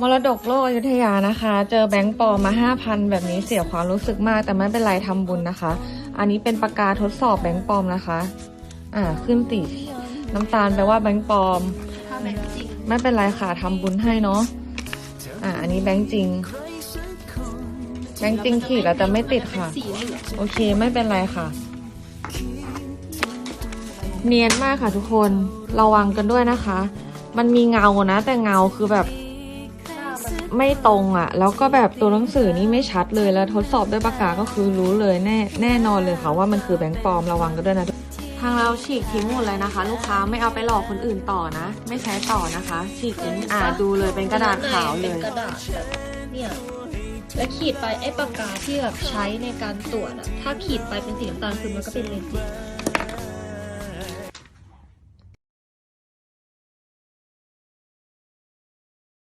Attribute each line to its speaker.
Speaker 1: มรดกโลกอยุธยานะคะ เจอแบงค์ปลอมมาห้าพันแบบนี้เสียความรู้สึกมาก แต่ไม่เป็นไรทำบุญนะคะ อันนี้เป็นปากกาทดสอบแบงค์ปลอมนะคะ อ่าขึ้นติน้ำตาลแปลว่าแบงค์ปลอม ไม่เป็นไรค่ะทำบุญให้เนาะอ่าอันนี้แบงค์จริง แบงค์จริงขีดแล้วจะไม่ติดค่ะ โอเคไม่เป็นไรค่ะ เนียนมากค่ะทุกคนระวังกันด้วยนะคะ มันมีเงานะ แต่เงาคือแบบ ไม่ตรงอะ่ะ แล้วก็แบบตัวหนังสือนี่ไม่ชัดเลยแล้วทดสอบด้วยปากกาก็คือรู้เลยแน่แน่นอนเลยค่ะว่ามันคือแบงค์ปลอมระวังกันด้วยนะทางเราฉีกทิ้งหมดเลยนะคะ ลูกค้าไม่เอาไปหลอกคนอื่นต่อนะ ไม่ใช้ต่อนะคะ ฉีกทิ้งอ่าดูเลยเป็นกระดาษขาวเล
Speaker 2: เป็น
Speaker 1: ย
Speaker 2: กระดาษแบบเนี่ยแล้วขีดไปไอ้ปากกาที่แบบใช้ในการตรวจอะถ้าขีดไปเป็นสีน้ำตาลคือมันก็เป็นเลนส์